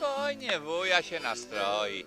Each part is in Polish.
Spokojnie, wuja się nastroi.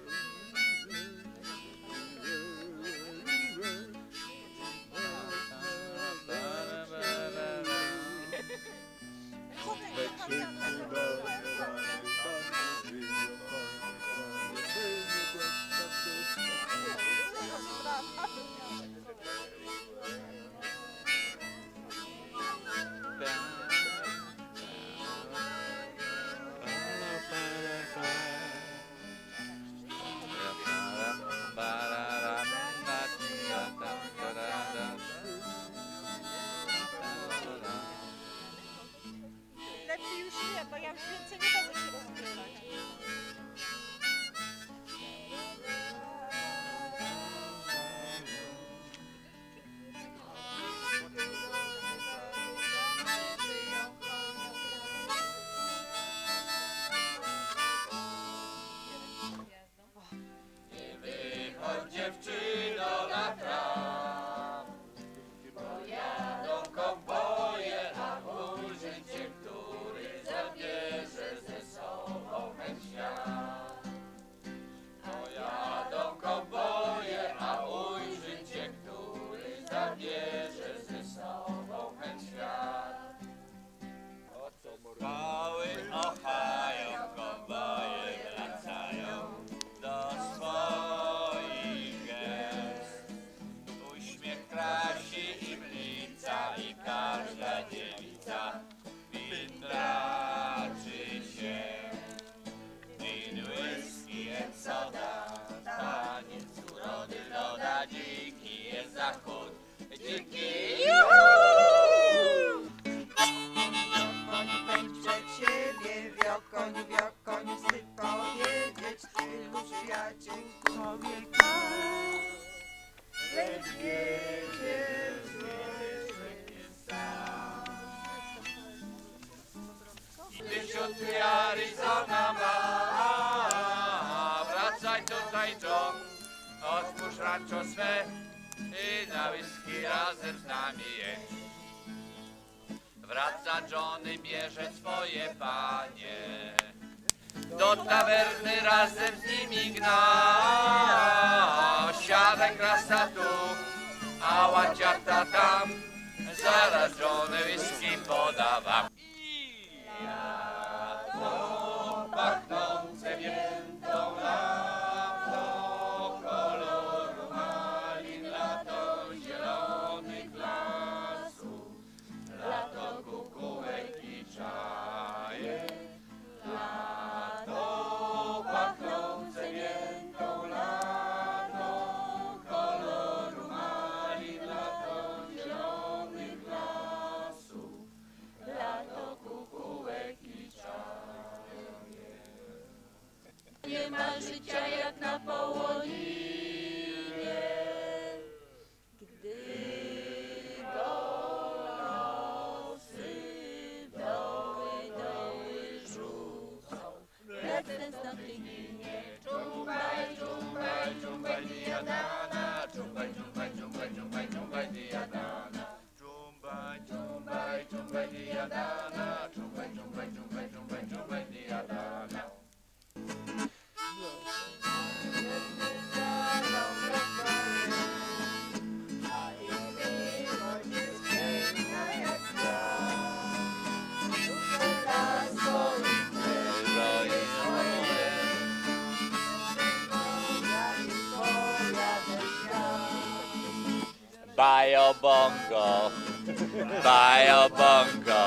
Swe I na whisky razem z nami jedź Wraca John i bierze swoje panie. Do tawerny razem z nimi gna Siadaj krasa tu A łaciata tam. Zaraz John whisky poda wam to Canadá. Bajo bongo, bajo bongo,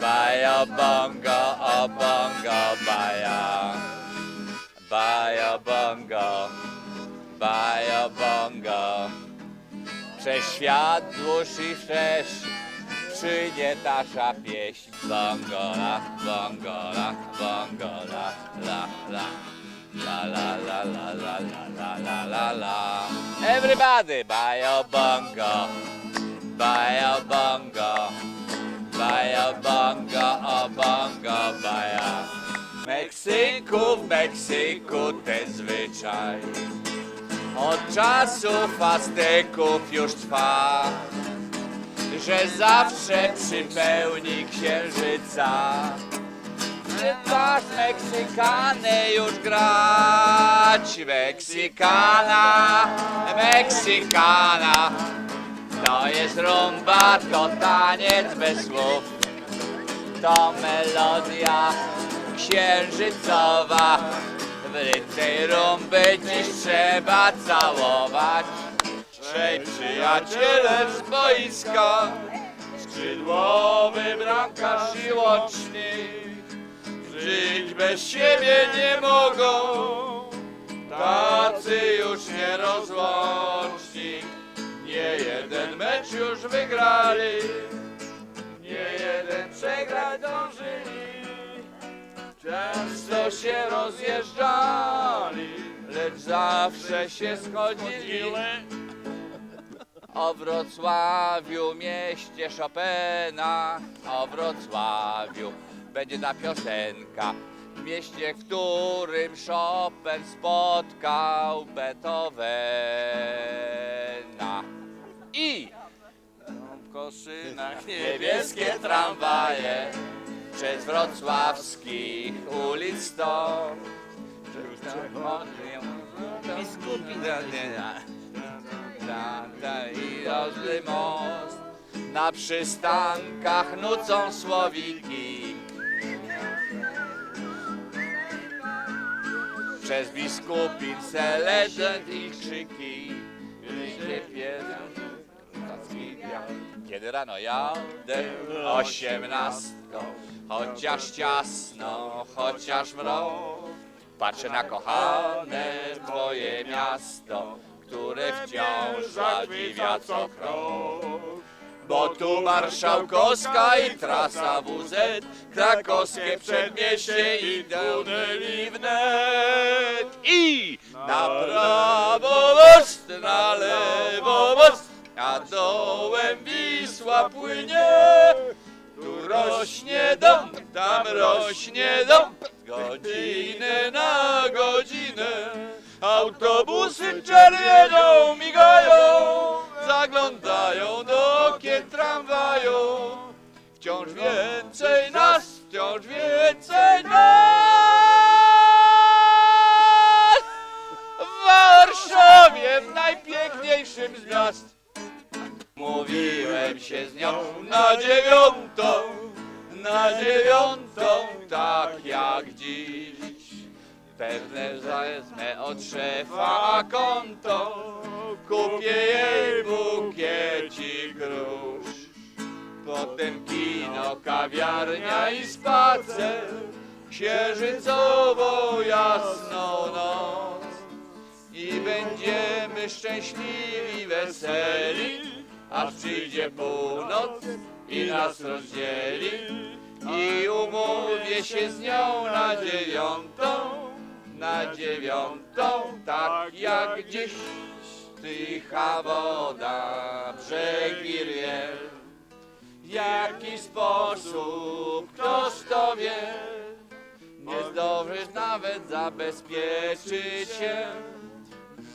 bajo bongo, bongo baja. Bajo bongo, bajo bongo. Przez świat dłuższy wszerz, przyjdzie nasza pieśń. Bongola, bongola, bongola, la, la. La la la la la la la la la la Everybody buy a bongo. Buy a bongo. Buy a bongo a bongo buy a Meksyku, w Meksyku ten zwyczaj. Od czasów Azteków już trwa Że zawsze przy pełni księżyca czas Meksykany już grać. Meksykana, Meksykana. To jest rumba, to taniec bez słów. To melodia księżycowa. W rytm tej rumby dziś trzeba całować. Trzej przyjaciele z boiska, skrzydłowy bramkarz i. Bez siebie nie mogą, tacy już nie rozłączni. Nie jeden mecz już wygrali, nie jeden przegrać dążyli. Często się rozjeżdżali, lecz zawsze się schodzili. O Wrocławiu, mieście Chopina, o Wrocławiu będzie ta piosenka. W mieście, w którym Chopin spotkał Beethovena. I w koszynach niebieskie tramwaje przez wrocławskich ulic sto. Biskupi i rozły most. Na przystankach nucą słowiki. Przez biskupin seledent i krzyki. Kiedy rano jadę osiemnastką, chociaż ciasno, chociaż mrok, patrzę na kochane twoje miasto, które wciąż zadziwia co krok. Tu Marszałkowska i trasa WZ, krakowskie przedmieście i tuneli wnet. I na prawo most, na lewo most, a dołem Wisła płynie. Tu rośnie dom, tam rośnie dom, godziny na. Autobusy czerwienią migają, zaglądają do okien tramwaju. Wciąż więcej nas, wciąż więcej nas. W Warszawie, w najpiękniejszym z miast. Mówiłem się z nią na dziewiątą, na dziewiątą, tak jak dziś. Pewne wezmę od szefa konto, kupię jej bukiecik róż. Potem kino, kawiarnia i spacer, księżycową jasną noc. I będziemy szczęśliwi, weseli, aż przyjdzie północ i nas rozdzieli. I umówię się z nią na dziewiątą, na dziewiątą, tak jak dziś. Tycha woda, brzegi rwie, w jaki sposób, ktoś to wie. Nie zdążysz nawet zabezpieczyć się,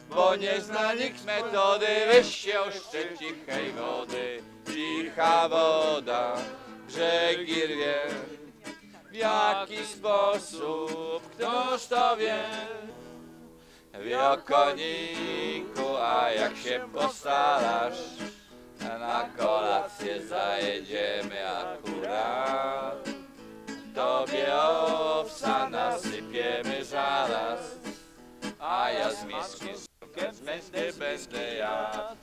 bo nie zna nikt metody, weź się oszczędź cichej wody. Cicha woda, brzegi rwie, jaki sposób, ktoś to wie. Wiokoniku, a jak się postarasz, na kolację zajedziemy akurat. Tobie owsa nasypiemy zaraz, a ja z miski z będę, będę jadł.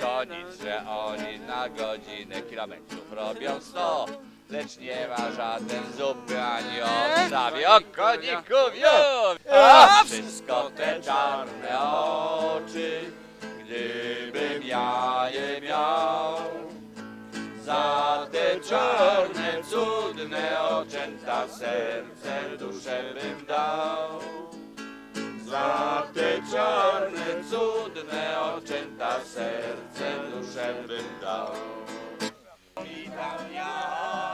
To nic, że oni na godzinę kilometrów robią sto, lecz nie ma żaden zupy ani obstawi. O koniku wiu! A wszystko te czarne oczy, gdybym ja je miał. Za te czarne, cudne oczęta serce duszę bym dał. Za te czarne, cudne oczęta serce duszę bym dał. Witam ja,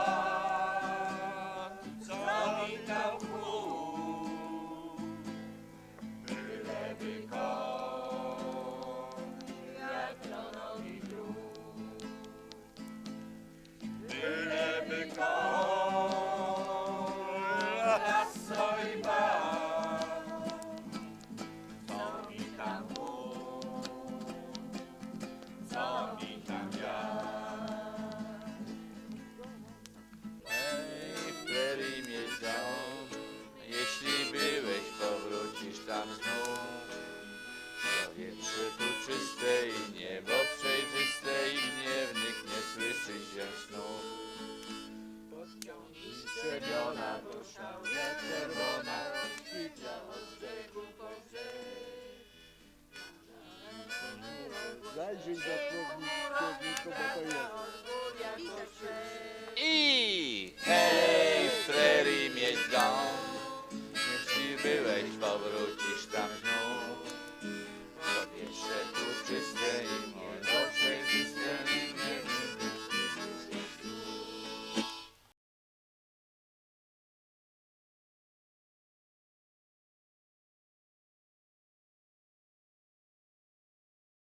Warszawie czerwona kwitła od brzegu po. Zajrzyj. I hej, Freddy Mieszgan, jeśli byłeś, powrócisz tam znów. To jeszcze tu czyste i